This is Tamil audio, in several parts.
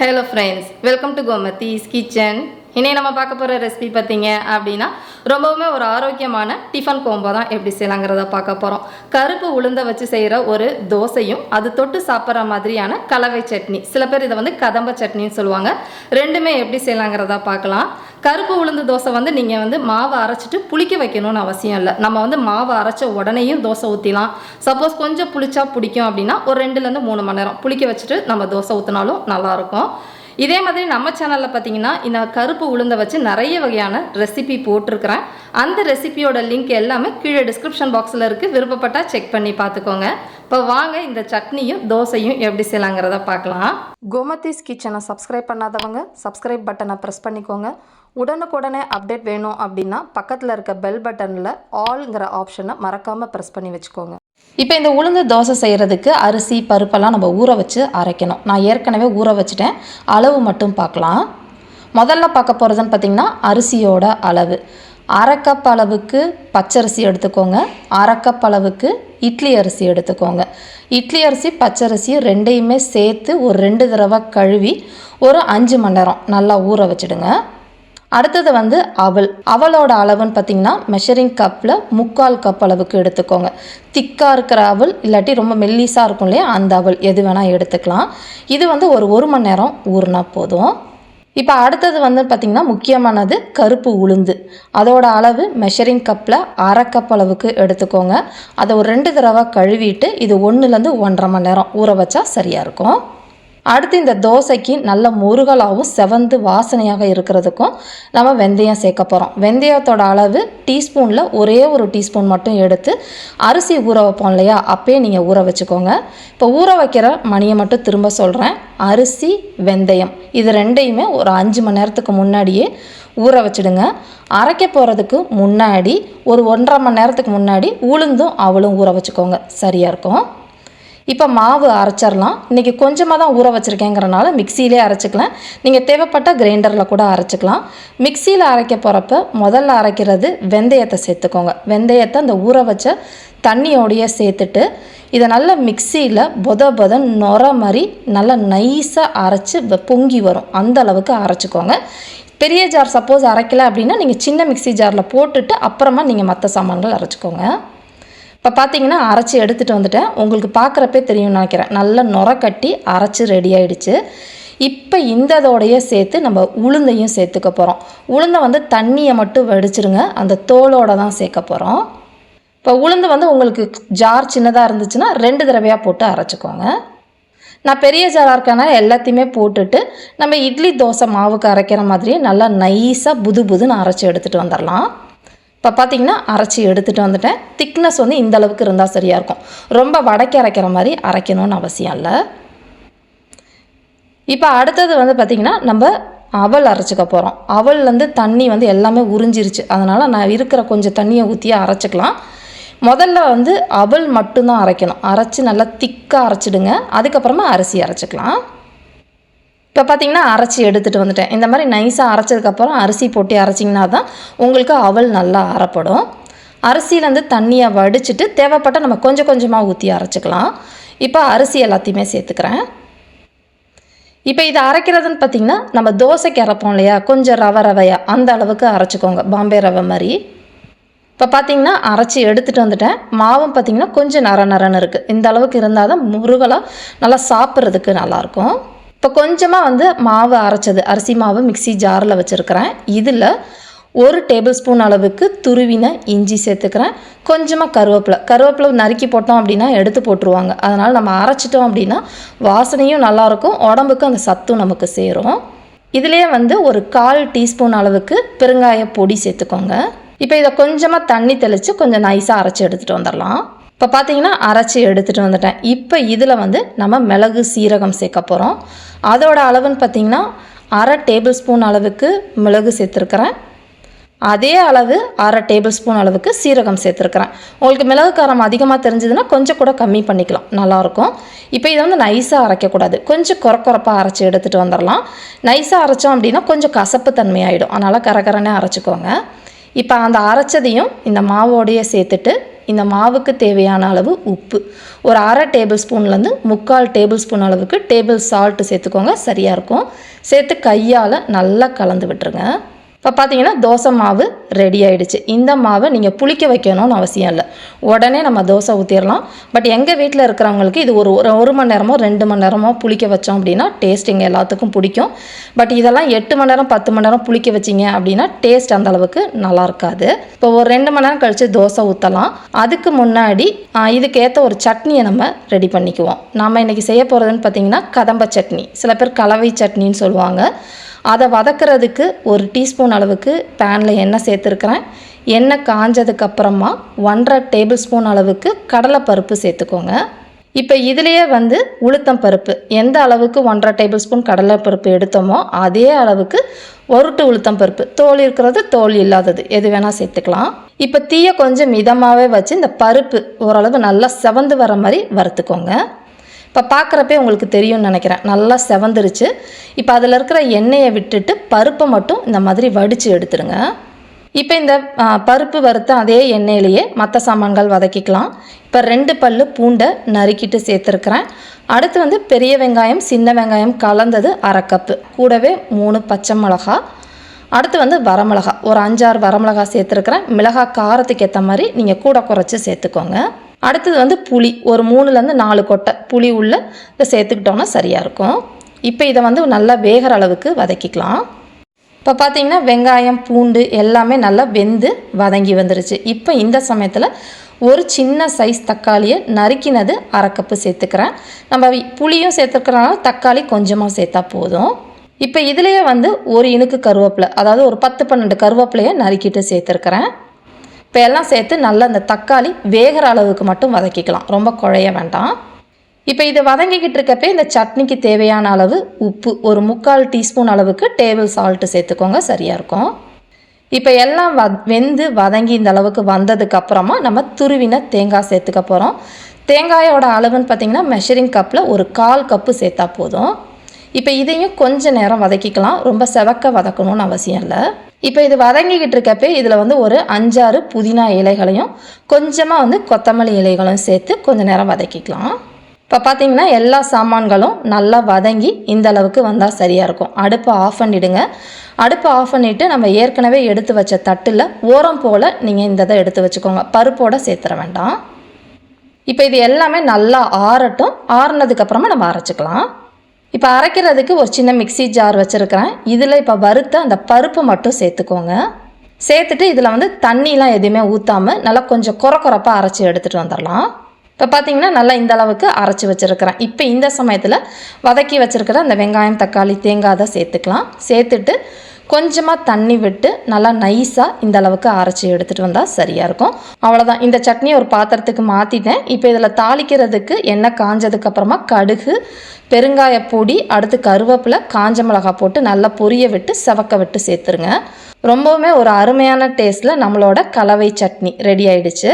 Hello friends welcome to Gomathi's kitchen இன்னைக்கு நம்ம பார்க்க போகிற ரெசிபி பார்த்தீங்க அப்படின்னா ரொம்பவுமே ஒரு ஆரோக்கியமான டிஃபன் கோம்போ தான் எப்படி செய்யலாங்கிறத பார்க்க போகிறோம் கருப்பு உளுந்த வச்சு செய்கிற ஒரு தோசையும் அது தொட்டு சாப்பிட்ற மாதிரியான கலவை சட்னி. சில பேர் இதை வந்து கதம்ப சட்னின்னு சொல்லுவாங்க. ரெண்டுமே எப்படி செய்யலாங்கிறத பார்க்கலாம். கருப்பு உளுந்து தோசை வந்து நீங்கள் வந்து மாவை அரைச்சிட்டு புளிக்க வைக்கணும்னு அவசியம் இல்லை. நம்ம வந்து மாவை அரைச்ச உடனேயும் தோசை ஊற்றிலாம் சப்போஸ் கொஞ்சம் புளிச்சா பிடிக்கும் அப்படின்னா ஒரு ரெண்டுலேருந்து மூணு மணி நேரம் புளிக்க வச்சுட்டு நம்ம தோசை ஊற்றினாலும் நல்லாயிருக்கும் இதே மாதிரி நம்ம சேனலில் பார்த்தீங்கன்னா இந்த கருப்பு உளுந்தை வச்சு நிறைய வகையான ரெசிபி போட்டிருக்கிறேன். அந்த ரெசிபியோட லிங்க் எல்லாமே கீழே டிஸ்கிரிப்ஷன் பாக்ஸில் இருக்குது விருப்பப்பட்டால் செக் பண்ணி பார்த்துக்கோங்க இப்போ வாங்க இந்த சட்னியும் தோசையும் எப்படி செய்யலாங்கிறத பார்க்கலாம் கோமதிஸ் கிச்சனை சப்ஸ்கிரைப் பண்ணாதவங்க சப்ஸ்கிரைப் பட்டனை ப்ரெஸ் பண்ணிக்கோங்க. உடனுக்குடனே அப்டேட் வேணும் அப்படின்னா பக்கத்தில் இருக்க பெல் பட்டனில் ஆல்ங்கிற ஆப்ஷனை மறக்காமல் ப்ரெஸ் பண்ணி வச்சுக்கோங்க. இப்போ இந்த உளுந்து தோசை செய்கிறதுக்கு அரிசி பருப்பெல்லாம் நம்ம ஊற வச்சு அரைக்கணும். நான் ஏற்கனவே ஊற வச்சுட்டேன். அளவு மட்டும் பார்க்கலாம். முதல்ல பார்க்க போகிறதுன்னு பார்த்திங்கன்னா அரிசியோட அளவு. அரைக்கப் அளவுக்கு பச்சரிசி எடுத்துக்கோங்க. அரைக்கப் அளவுக்கு இட்லி அரிசி எடுத்துக்கோங்க. இட்லி அரிசி பச்சரிசி ரெண்டையுமே சேர்த்து ஒரு ரெண்டு தடவை கழுவி ஒரு அஞ்சு மணி நேரம் நல்லா ஊற வச்சுடுங்க. அடுத்தது வந்து அவல். அவலோட அளவுன்னு பார்த்தீங்கன்னா மெஷரிங் கப்பில் முக்கால் கப் அளவுக்கு எடுத்துக்கோங்க. திக்காக இருக்கிற அவல் இல்லாட்டி ரொம்ப மெல்லிஸாக இருக்கும் இல்லையா அந்த அவல். எது வேணால் எடுத்துக்கலாம். இது வந்து ஒரு ஒரு மணி நேரம் ஊறினா போதும். இப்போ அடுத்தது வந்து பார்த்திங்கன்னா முக்கியமானது கருப்பு உளுந்து. அதோட அளவு மெஷரிங் கப்பில் அரை கப் அளவுக்கு எடுத்துக்கோங்க. அதை ஒரு ரெண்டு தடவை கழுவிட்டு இது ஒன்றுலேருந்து ஒன்றரை மணி நேரம் ஊற வச்சா சரியாக இருக்கும். அடுத்து இந்த தோசைக்கு நல்ல முருகலாகவும் செவந்து வாசனையாக இருக்கிறதுக்கும் நம்ம வெந்தயம் சேர்க்க போகிறோம் வெந்தயத்தோட அளவு டீஸ்பூனில் ஒரே ஒரு டீஸ்பூன் மட்டும் எடுத்து அரிசி ஊற வைப்போம் இல்லையா? அப்பயே நீங்கள் ஊற வச்சுக்கோங்க. இப்போ ஊற வைக்கிற மணியை மட்டும் திரும்ப சொல்கிறேன் அரிசி வெந்தயம் இது ரெண்டையுமே ஒரு அஞ்சு மணி நேரத்துக்கு முன்னாடியே ஊற வச்சுடுங்க. அரைக்க போகிறதுக்கு முன்னாடி ஒரு ஒன்றரை மணி நேரத்துக்கு முன்னாடி உளுந்தும் அவளும் ஊற வச்சுக்கோங்க. சரியாக இருக்கும்? இப்போ மாவு அரைச்சிடலாம். இன்றைக்கி கொஞ்சமாக தான் ஊற வச்சுருக்கேங்கிறனால மிக்சியிலே அரைச்சிக்கலாம். நீங்கள் தேவைப்பட்ட கிரைண்டரில் கூட அரைச்சிக்கலாம். மிக்சியில் அரைக்க போகிறப்ப முதல்ல அரைக்கிறது வெந்தயத்தை சேர்த்துக்கோங்க. வெந்தயத்தை அந்த ஊற வச்ச தண்ணியோடையே சேர்த்துட்டு இதை நல்லா மிக்சியில் பொத பொத நொர மாதிரி நல்லா நைஸாக அரைச்சி வ- பொங்கி வரும். அந்த அளவுக்கு அரைச்சிக்கோங்க. பெரிய ஜார் சப்போஸ் அரைக்கல அப்படின்னா நீங்கள் சின்ன மிக்ஸி ஜாரில் போட்டுட்டு அப்புறமா நீங்கள் மற்ற சாமான்கள் அரைச்சிக்கோங்க. இப்போ பார்த்தீங்கன்னா அரைச்சி எடுத்துகிட்டு வந்துட்டேன். உங்களுக்கு பார்க்குறப்பே தெரியும்னு நினைக்கிறேன். நல்லா நுர கட்டி அரைச்சி ரெடி ஆகிடுச்சு இப்போ இந்த இதோடைய சேர்த்து நம்ம உளுந்தையும் சேர்த்துக்க போகிறோம் உளுந்தை வந்து தண்ணியை மட்டும் வடிச்சிருங்க. அந்த தோலோட தான் சேர்க்க போகிறோம் இப்போ உளுந்து வந்து உங்களுக்கு ஜார் சின்னதாக இருந்துச்சுன்னா ரெண்டு தடவையாக போட்டு அரைச்சிக்கோங்க. நான் பெரிய ஜாராக இருக்கேன்னா எல்லாத்தையுமே போட்டுட்டு நம்ம இட்லி தோசை மாவுக்கு அரைக்கிற மாதிரியே நல்லா நைஸாக புது புதுன்னு அரைச்சி எடுத்துகிட்டு வந்துடலாம் இப்போ பார்த்தீங்கன்னா அரைச்சி எடுத்துகிட்டு வந்துட்டேன். திக்னஸ் வந்து இந்த அளவுக்கு இருந்தால் சரியாக இருக்கும். ரொம்ப வடக்கி அரைக்கிற மாதிரி அரைக்கணும்னு அவசியம் இல்லை. இப்போ அடுத்தது வந்து பார்த்திங்கன்னா நம்ம அவல் அரைச்சிக்க போகிறோம் அவல்லேருந்து தண்ணி வந்து எல்லாமே உறிஞ்சிருச்சு. அதனால் நான் இருக்கிற கொஞ்சம் தண்ணியை ஊற்றியே அரைச்சிக்கலாம். முதல்ல வந்து அவல் மட்டும்தான் அரைக்கணும். அரைச்சி நல்லா திக்காக அரைச்சிடுங்க. அதுக்கப்புறமா அரிசி அரைச்சிக்கலாம். இப்போ பார்த்தீங்கன்னா அரைச்சி எடுத்துகிட்டு வந்துட்டேன். இந்த மாதிரி நைஸாக அரைச்சதுக்கப்புறம் அரிசி போட்டு அரைச்சிங்கன்னா தான் உங்களுக்கு அவல் நல்லா அரைப்படும். அரிசியிலேருந்து தண்ணியை வடிச்சிட்டு தேவைப்பட்ட நம்ம கொஞ்சம் கொஞ்சமாக ஊற்றி அரைச்சிக்கலாம். இப்போ அரிசி எல்லாத்தையுமே சேர்த்துக்கிறேன். இப்போ இதை அரைக்கிறதுன்னு பார்த்தீங்கன்னா நம்ம தோசைக்கு அரைப்போம் இல்லையா? கொஞ்சம் ரவை ரவையாக அந்த அளவுக்கு அரைச்சிக்கோங்க. பாம்பே ரவை மாதிரி. இப்போ பார்த்தீங்கன்னா அரைச்சி எடுத்துகிட்டு வந்துட்டேன். மாவும் பார்த்தீங்கன்னா கொஞ்சம் நர நரன்னு இருக்குது இந்த அளவுக்கு இருந்தால் தான் முருகலாக நல்லா சாப்பிட்றதுக்கு நல்லாயிருக்கும். இப்போ கொஞ்சமாக வந்து மாவு அரைச்சது அரிசி மாவு மிக்ஸி ஜாரில் வச்சுருக்கிறேன். இதில் ஒரு டேபிள் ஸ்பூன் அளவுக்கு துருவின இஞ்சி சேர்த்துக்கிறேன். கொஞ்சமாக கருவேப்பிலை கருவேப்பிலை நறுக்கி போட்டோம் அப்படின்னா எடுத்து போட்டுருவாங்க. அதனால் நம்ம அரைச்சிட்டோம் அப்படின்னா வாசனையும் நல்லாயிருக்கும் உடம்புக்கு அந்த சத்தும் நமக்கு சேரும். இதுலேயே வந்து ஒரு கால் டீஸ்பூன் அளவுக்கு பெருங்காய பொடி சேர்த்துக்கோங்க. இப்போ இதை கொஞ்சமாக தண்ணி தெளித்து கொஞ்சம் நைஸாக அரைச்சி எடுத்துகிட்டு வந்துடலாம். இப்போ பார்த்தீங்கன்னா அரைச்சி எடுத்துகிட்டு வந்துட்டேன். இப்போ இதில் வந்து நம்ம மிளகு சீரகம் சேர்க்க போகிறோம் அதோட அளவுன்னு பார்த்தீங்கன்னா அரை டேபிள் ஸ்பூன் அளவுக்கு மிளகு சேர்த்துருக்குறேன். அதே அளவு அரை டேபிள் ஸ்பூன் அளவுக்கு சீரகம் சேர்த்துருக்குறேன். உங்களுக்கு மிளகு காரம் அதிகமாக தெரிஞ்சதுன்னா கொஞ்சம் கூட கம்மி பண்ணிக்கலாம். நல்லாயிருக்கும் இப்போ இதை வந்து நைஸாக அரைக்கக்கூடாது. கொஞ்சம் குறக்குறப்பாக அரைச்சி எடுத்துகிட்டு வந்துடலாம். நைஸாக அரைச்சோம் அப்படின்னா கொஞ்சம் கசப்பு தன்மையாயிடும். அதனால் கரகரனே அரைச்சிக்கோங்க. இப்போ அந்த அரைச்சதையும் இந்த மாவோடையே சேர்த்துட்டு இந்த மாவுக்கு தேவையான அளவு உப்பு. ஒரு அரை டேபிள் ஸ்பூன்லேருந்து முக்கால் டேபிள் ஸ்பூன் அளவுக்கு டேபிள் சால்ட்டு சேர்த்துக்கோங்க சரியாக இருக்கும். சேர்த்து கையால் நல்லா கலந்து விட்டுருங்க. இப்போ பார்த்தீங்கன்னா தோசை மாவு ரெடி ஆகிடுச்சு இந்த மாவை நீங்கள் புளிக்க வைக்கணும்னு அவசியம் இல்லை. உடனே நம்ம தோசை ஊற்றிடலாம் பட் எங்கள் வீட்டில் இருக்கிறவங்களுக்கு இது ஒரு ஒரு- ஒரு மணி நேரமோ ரெண்டு மணி நேரமோ புளிக்க வச்சோம் அப்படின்னா டேஸ்ட் எங்கள் எல்லாத்துக்கும் பிடிக்கும். பட் இதெல்லாம் எட்டு மணி நேரம் பத்து மணி நேரம் புளிக்க வச்சிங்க அப்படின்னா டேஸ்ட் அந்த அளவுக்கு நல்லா இருக்காது. இப்போ ஒரு ரெண்டு மணி நேரம் கழித்து தோசை ஊற்றலாம் அதுக்கு முன்னாடி இதுக்கேற்ற ஒரு சட்னியை நம்ம ரெடி பண்ணிக்குவோம். நாம் இன்றைக்கி செய்ய போகிறதுன்னு பார்த்தீங்கன்னா கதம்ப சட்னி. சில பேர் கலவை சட்னின்னு சொல்லுவாங்க. அதை வதக்கிறதுக்கு ஒரு டீஸ்பூன் அளவுக்கு பேனில் எண்ணெய் சேர்த்துருக்கிறேன். எண்ணெய் காஞ்சதுக்கப்புறமா ஒன்றரை டேபிள் ஸ்பூன் அளவுக்கு கடலைப்பருப்பு சேர்த்துக்கோங்க. இப்போ இதுலேயே வந்து உளுத்தம் பருப்பு. எந்த அளவுக்கு ஒன்றரை டேபிள் ஸ்பூன் கடலைப்பருப்பு எடுத்தோமோ அதே அளவுக்கு ஒருட்டு உளுத்தம் பருப்பு. தோல் இருக்கிறது தோல் இல்லாதது. எது வேணால் சேர்த்துக்கலாம். இப்போ தீயை கொஞ்சம் மிதமாகவே வச்சு இந்த பருப்பு ஓரளவு நல்லா செவந்து வர மாதிரி வறுத்துக்கோங்க. இப்போ பார்க்குறப்பே உங்களுக்கு தெரியும்னு நினைக்கிறேன். நல்லா செவந்துருச்சு. இப்போ அதில் இருக்கிற எண்ணெயை விட்டுட்டு பருப்பை மட்டும் இந்த மாதிரி வடித்து எடுத்துருங்க. இப்போ இந்த பருப்பு வறுத்த அதே எண்ணெயிலேயே மற்ற சாமான்கள் வதக்கிக்கலாம். இப்போ ரெண்டு பல் பூண்டை நறுக்கிட்டு சேர்த்துருக்குறேன். அடுத்து வந்து பெரிய வெங்காயம் சின்ன வெங்காயம் கலந்தது அரை கப்பு. கூடவே மூணு பச்சை மிளகா. அடுத்து வந்து வரமிளகா. ஒரு அஞ்சாறு வரமிளகா சேர்த்துருக்குறேன். மிளகா காரத்துக்கு ஏற்ற மாதிரி நீங்கள் கூட குறைச்சி சேர்த்துக்கோங்க. அடுத்தது வந்து புளி. ஒரு மூணுலேருந்து நாலு கொட்டை புளி உள்ள இதை சேர்த்துக்கிட்டோம்னா சரியாக இருக்கும். இப்போ இதை வந்து நல்லா வேகிற அளவுக்கு வதக்கிக்கலாம். இப்போ பார்த்தீங்கன்னா வெங்காயம் பூண்டு எல்லாமே நல்லா வெந்து வதங்கி வந்துருச்சு. இப்போ இந்த சமயத்தில் ஒரு சின்ன சைஸ் தக்காளியை நறுக்கினது அரை கப்பு சேர்த்துக்கிறேன். நம்ம புளியும் சேர்த்துக்கிறனால தக்காளி கொஞ்சமாக சேர்த்தா போதும். இப்போ இதுலேயே வந்து ஒரு இனுக்கு கருவேப்பிலை அதாவது ஒரு பத்து பன்னெண்டு கருவேப்பிலையை நறுக்கிட்டு சேர்த்துருக்கிறேன். இப்போ எல்லாம் சேர்த்து நல்லா அந்த தக்காளி வேகிற அளவுக்கு மட்டும் வதக்கிக்கலாம். ரொம்ப குழைய வேண்டாம். இப்போ இதை வதங்கிக்கிட்டு இருக்கப்பே இந்த சட்னிக்கு தேவையான அளவு உப்பு ஒரு முக்கால் டீஸ்பூன் அளவுக்கு டேபிள் சால்ட்டு சேர்த்துக்கோங்க சரியாக இருக்கும். இப்போ எல்லாம் வ வெந்து வதங்கி இந்த அளவுக்கு வந்ததுக்கப்புறமா நம்ம துருவின தேங்காய் சேர்த்துக்க போகிறோம் தேங்காயோட அளவுன்னு பார்த்தீங்கன்னா மெஷரிங் கப்பில் ஒரு கால் கப்பு சேர்த்தா போதும். இப்போ இதையும் கொஞ்ச நேரம் வதக்கிக்கலாம். ரொம்ப செவக்க வதக்கணும்னு அவசியம் இல்லை. இப்போ இது வதங்கிக்கிட்டு இருக்கப்பே இதில் வந்து ஒரு அஞ்சாறு புதினா இலைகளையும் கொஞ்சமாக வந்து கொத்தமல்லி இலைகளையும் சேர்த்து கொஞ்சம் நேரம் வதக்கிக்கலாம். இப்போ பார்த்தீங்கன்னா எல்லா சாமான்களும் நல்லா வதங்கி இந்த அளவுக்கு வந்தால் சரியாக இருக்கும். அடுப்பை ஆஃப் பண்ணிவிடுங்க அடுப்பை ஆஃப் பண்ணிவிட்டு நம்ம ஏற்கனவே எடுத்து வச்ச தட்டில் ஓரம் போல் நீங்கள் இந்த இதை எடுத்து வச்சுக்கோங்க. பருப்போடு சேர்த்துற வேண்டாம். இப்போ இது எல்லாமே நல்லா ஆறட்டும். ஆறுனதுக்கப்புறமா நம்ம அரைச்சிக்கலாம். இப்போ அரைக்கிறதுக்கு ஒரு சின்ன மிக்ஸி ஜார் வச்சுருக்கிறேன். இதில் இப்போ வறுத்த அந்த பருப்பு மட்டும் சேர்த்துக்கோங்க. சேர்த்துட்டு இதில் வந்து தண்ணிலாம் எதுவுமே ஊற்றாமல் நல்லா கொஞ்சம் குறை குறைப்பாக அரைச்சி எடுத்துகிட்டு வந்துடலாம். இப்போ பார்த்தீங்கன்னா நல்லா இந்த அளவுக்கு அரைச்சி வச்சுருக்கிறேன். இப்போ இந்த சமயத்தில் வதக்கி வச்சுருக்கிற அந்த வெங்காயம் தக்காளி தேங்காய் தான் சேர்த்துக்கலாம். சேர்த்துட்டு கொஞ்சமாக தண்ணி விட்டு நல்லா நைஸாக இந்த அளவுக்கு அரைச்சி எடுத்துகிட்டு வந்தால் சரியாக இருக்கும். அவ்வளோதான் இந்த சட்னியை ஒரு பாத்திரத்துக்கு மாற்றிட்டேன் இப்போ இதில் தாளிக்கிறதுக்கு எண்ணெய் காஞ்சதுக்கப்புறமா கடுகு பெருங்காய பொடி அடுத்து கருவேப்பிலை காஞ்ச மிளகாய் போட்டு நல்லா பொரிய விட்டு செவக்க விட்டு சேர்த்துருங்க. ரொம்பவுமே ஒரு அருமையான டேஸ்ட்டில் நம்மளோட கலவை சட்னி ரெடி ஆயிடுச்சு.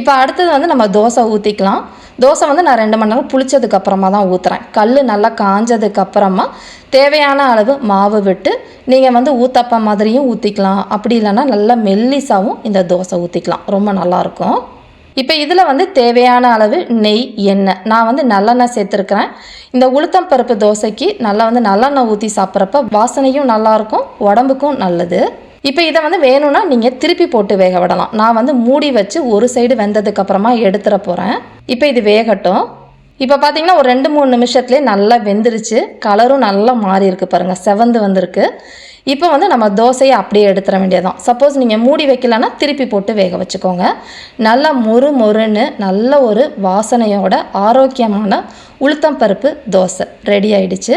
இப்போ அடுத்தது வந்து நம்ம தோசை ஊற்றிக்கலாம் தோசை வந்து நான் ரெண்டு மணி நேரம் புளிச்சதுக்கு அப்புறமா தான் ஊற்றுறேன் கல் நல்லா காஞ்சதுக்கு அப்புறமா தேவையான அளவு மாவு விட்டு நீங்கள் வந்து ஊத்தப்பம் மாதிரியும் ஊற்றிக்கலாம் அப்படி இல்லைன்னா நல்லா மெல்லிசாவும் இந்த தோசை ஊற்றிக்கலாம் ரொம்ப நல்லாயிருக்கும் இப்போ இதில் வந்து தேவையான அளவு நெய் எண்ணெய். நான் வந்து நல்லெண்ணெய் சேர்த்துருக்குறேன். இந்த உளுத்தம் பருப்பு தோசைக்கு நல்லா வந்து நல்லெண்ணெய் ஊற்றி சாப்பிட்றப்ப வாசனையும் நல்லாயிருக்கும் உடம்புக்கும் நல்லது. இப்போ இதை வந்து வேணும்னா நீங்கள் திருப்பி போட்டு வேக விடலாம். நான் வந்து மூடி வச்சு ஒரு சைடு வெந்ததுக்கப்புறமா எடுத்துட போகிறேன் இப்போ இது வேகட்டும். இப்போ பார்த்தீங்கன்னா ஒரு ரெண்டு மூணு நிமிஷத்துலேயே நல்லா வெந்துருச்சு. கலரும் நல்லா மாறி இருக்கு பாருங்கள் செவந்து வந்திருக்கு. இப்போ வந்து நம்ம தோசையை அப்படியே எடுத்துட வேண்டியதான் சப்போஸ் நீங்கள் மூடி வைக்கலன்னா திருப்பி போட்டு வேக வச்சுக்கோங்க. நல்லா மொறு மொறுன்னு நல்ல ஒரு வாசனையோட ஆரோக்கியமான உளுத்தம் பருப்பு தோசை ரெடி ஆயிடுச்சு.